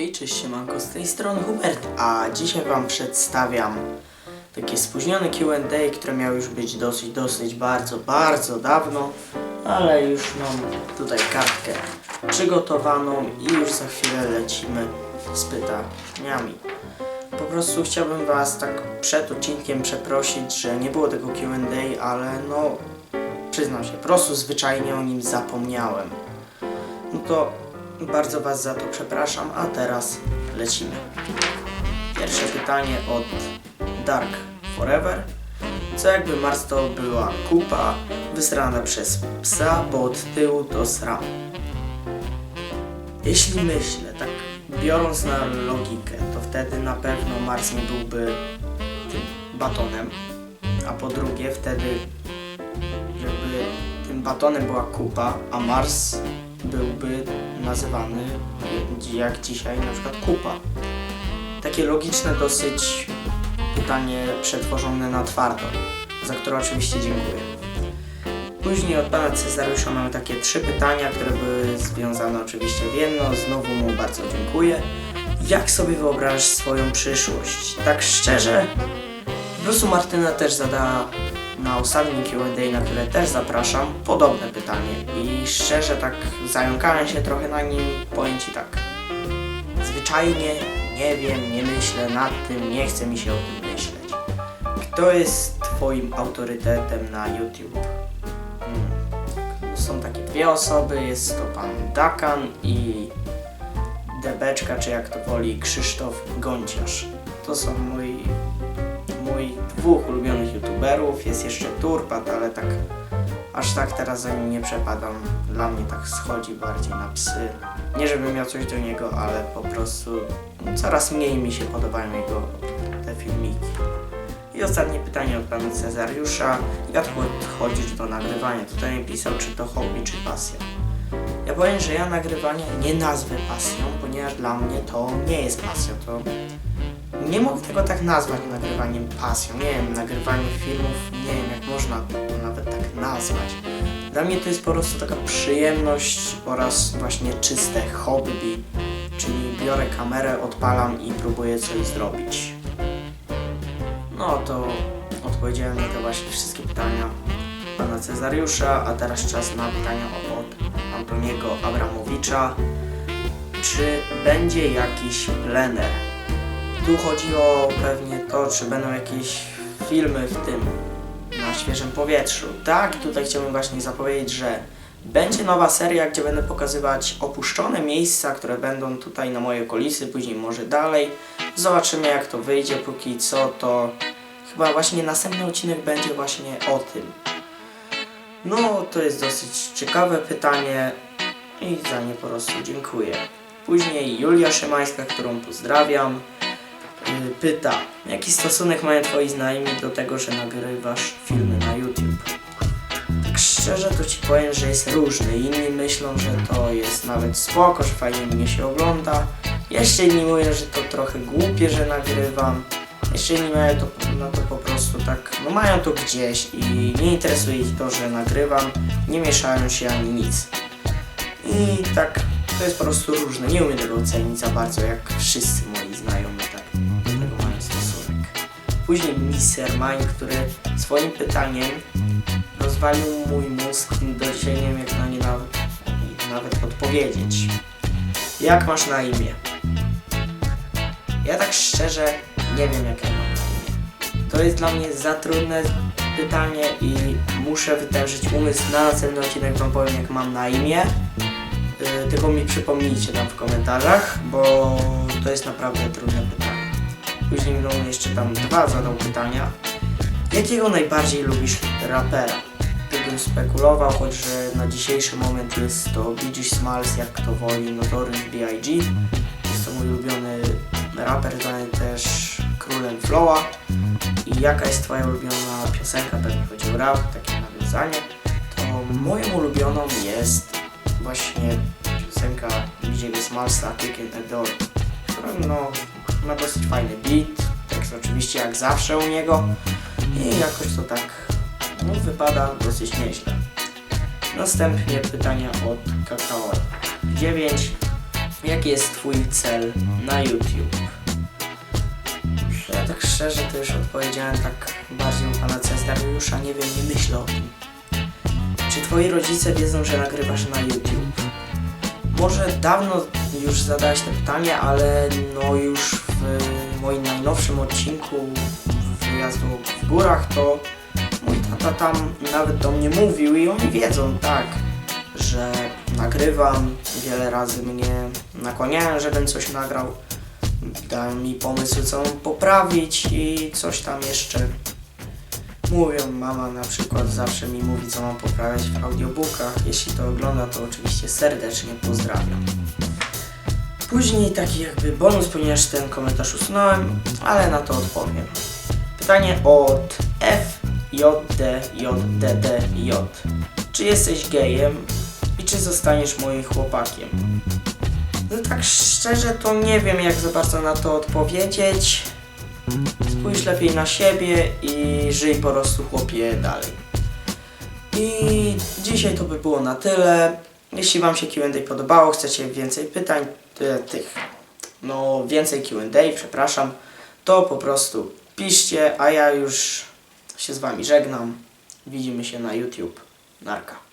Hej, cześć siemanko, z tej strony Hubert, a dzisiaj Wam przedstawiam takie spóźnione Q&A, które miało już być dosyć, dosyć, bardzo, bardzo dawno, ale już mam tutaj kartkę przygotowaną i już za chwilę lecimy z pytaniami. Po prostu chciałbym Was tak przed odcinkiem przeprosić, że nie było tego Q&A, ale no przyznam się, po prostu zwyczajnie o nim zapomniałem. No to bardzo Was za to przepraszam, a teraz lecimy. Pierwsze pytanie od Dark Forever. Co jakby Mars to była kupa wysrana przez psa, bo od tyłu to sram. Jeśli myślę, tak biorąc na logikę, to wtedy na pewno Mars nie byłby tym batonem, a po drugie wtedy jakby tym batonem była kupa, a Mars byłby nazywany jak dzisiaj na przykład kupa. Takie logiczne dosyć pytanie przetworzone na twardo, za które oczywiście dziękuję. Później od pana Cezariusza mamy takie trzy pytania, które były związane oczywiście w jedno. Znowu mu bardzo dziękuję. Jak sobie wyobrażasz swoją przyszłość? Tak szczerze, po prostu Martyna też zadała na ostatnim Q&A, na które też zapraszam, podobne pytanie. I szczerze tak zająkałem się trochę na nim, powiem Ci tak. Zwyczajnie nie wiem, nie myślę nad tym, nie chce mi się o tym myśleć. Kto jest Twoim autorytetem na YouTube? Hmm. Są takie dwie osoby, jest to pan Dakan i Debeczka, czy jak to woli, Krzysztof Gąciarz. To są moi moich dwóch ulubionych youtuberów. Jest jeszcze Turpat, ale tak aż tak teraz za nim nie przepadam. Dla mnie tak schodzi bardziej na psy. Nie żebym miał coś do niego, ale po prostu coraz mniej mi się podobają jego te filmiki. I ostatnie pytanie od pana Cezariusza. Jak podchodzisz do nagrywania? Tutaj mi pisał, czy to hobby, czy pasja. Ja powiem, że ja nagrywanie nie nazwę pasją, ponieważ dla mnie to nie jest pasją. To nie mogę tego tak nazwać nagrywaniem pasją. Nie wiem, nagrywanie filmów, nie wiem jak można to nawet tak nazwać. Dla mnie to jest po prostu taka przyjemność oraz właśnie czyste hobby. Czyli biorę kamerę, odpalam i próbuję coś zrobić. No to odpowiedziałem na te właśnie wszystkie pytania pana Cezariusza, a teraz czas na pytania od Antoniego Abramowicza. Czy będzie jakiś plener? Tu chodziło pewnie to, czy będą jakieś filmy w tym na świeżym powietrzu. Tak, tutaj chciałbym właśnie zapowiedzieć, że będzie nowa seria, gdzie będę pokazywać opuszczone miejsca, które będą tutaj na mojej okolicy, później może dalej. Zobaczymy jak to wyjdzie, póki co to chyba właśnie następny odcinek będzie właśnie o tym. No, to jest dosyć ciekawe pytanie i za nie po prostu dziękuję. Później Julia Szymańska, którą pozdrawiam, pyta, jaki stosunek mają twoi znajomi do tego, że nagrywasz filmy na YouTube? Tak szczerze to ci powiem, że jest różny. Inni myślą, że to jest nawet spoko, że fajnie mnie się ogląda. Jeszcze inni mówią, że to trochę głupie, że nagrywam. Jeszcze inni mają to, no to po prostu tak, no mają to gdzieś i nie interesuje ich to, że nagrywam, nie mieszają się ani nic. I tak, to jest po prostu różne, nie umiem tego ocenić za bardzo, jak wszyscy moi znajomi Później Mister Mine, który swoim pytaniem rozwalił mój mózg, do dzisiaj nie wiem jak na nie nawet, nawet odpowiedzieć. Jak masz na imię? Ja tak szczerze nie wiem jak ja mam na imię. To jest dla mnie za trudne pytanie i muszę wytężyć umysł na następny odcinek wam powiem jak mam na imię. Yy, tylko mi przypomnijcie tam w komentarzach, bo to jest naprawdę trudne pytanie. Później no jeszcze tam dwa zadał pytania. Jakiego najbardziej lubisz rapera? Gdybym spekulował, choć że na dzisiejszy moment jest to BG Smalls, jak kto woli, Notorious B.I.G. Jest to mój ulubiony raper, zwany też królem Flowa. I jaka jest twoja ulubiona piosenka, pewnie chodzi o rap, takie nawiązanie. To moją ulubioną jest właśnie piosenka BG Smallsa, Kicking a Door, która no, ma dosyć fajny beat, tekst oczywiście jak zawsze u niego i jakoś to tak no, wypada dosyć nieźle. Następnie pytania od Kakao 9. Jaki jest Twój cel na YouTube? Ja tak szczerze to już odpowiedziałem tak bardziej u pana Cezariusza, nie wiem, nie myślę o tym. Czy twoi rodzice wiedzą, że nagrywasz na YouTube? Może dawno już zadałeś to pytanie, ale no już w moim najnowszym odcinku wyjazdu w górach to mój tata tam nawet do mnie mówił i oni wiedzą, tak, że nagrywam. Wiele razy mnie nakłaniają, żebym coś nagrał. Dają mi pomysły, co poprawić i coś tam jeszcze mówią. Mama na przykład zawsze mi mówi, co mam poprawiać w audiobookach. Jeśli to ogląda, to oczywiście serdecznie pozdrawiam. Później taki jakby bonus, ponieważ ten komentarz usunąłem, ale na to odpowiem. Pytanie od FJDJDDJ. Czy jesteś gejem i czy zostaniesz moim chłopakiem? No tak szczerze to nie wiem jak za bardzo na to odpowiedzieć. Spójrz lepiej na siebie i żyj po prostu chłopie dalej. I dzisiaj to by było na tyle. Jeśli Wam się Q&A podobało, chcecie więcej pytań, e, tych, no więcej Q&A, przepraszam, to po prostu piszcie, a ja już się z Wami żegnam. Widzimy się na YouTube. Narka.